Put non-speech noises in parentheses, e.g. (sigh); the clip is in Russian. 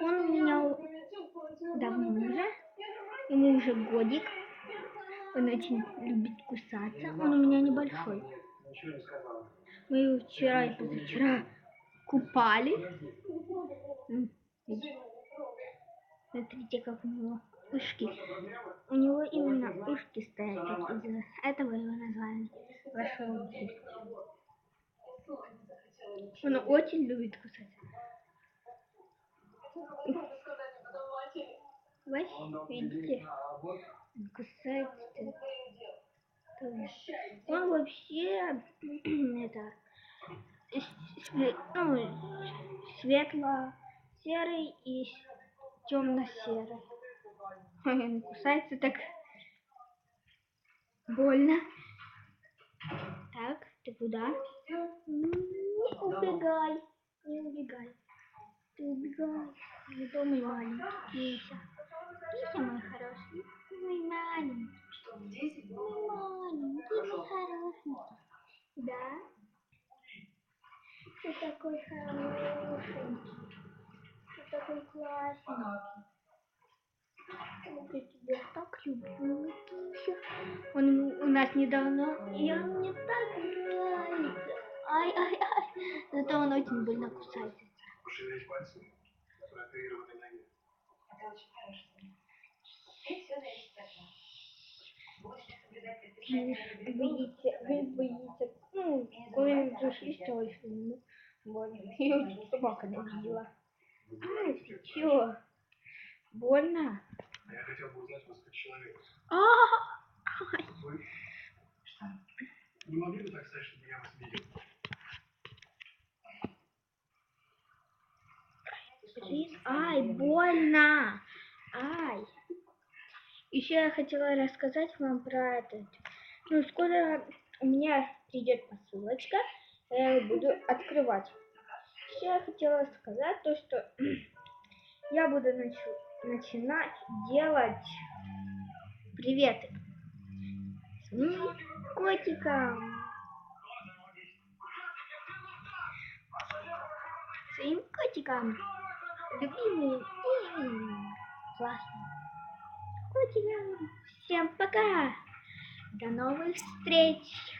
Он у меня давно уже, ему уже годик. Он очень любит кусаться. Он у меня небольшой. Мы его вчера и позавчера купали. Видите? Смотрите, как у него ушки. У него именно ушки стоят. Из-за этого его назвали лошадки. Он очень любит кусать. Вот, видите? Он вообще это (clears throat) ну, светло-серый и темно-серый. Он кусается так больно. Так, ты куда? Не убегай, не убегай. Ты убегай. Дома мой маленький. Кися мой хороший. Мой маленький. Мой маленький, мой хорошенький. Да? Ты такой хорошенький. Ты такой классненький. Я тебя так люблю, Кися. Он у нас недавно, и он мне так нравится. Ай-ай-ай. Зато он очень больно кусается. Пошевелить пальцами на прооперированной ноге. Это очень хороший. Видите, вы боитесь, ну, коли зашли с той фильму. Больно. Ее чуть собака не видела. Ай, ты чё? Больно? Я хотел бы узнать вас как человека. А. Вы не могли бы так сказать, чтобы я вас видел? Блин, Ай, больно. Ай. Еще я хотела рассказать вам про этот. Ну, скоро у меня придет посылочка, я ее буду открывать. Еще я хотела сказать то, что (clears throat) я буду начи- начинать делать приветы своим котикам. Своим котикам. Любимым и классным. Всем пока. До новых встреч.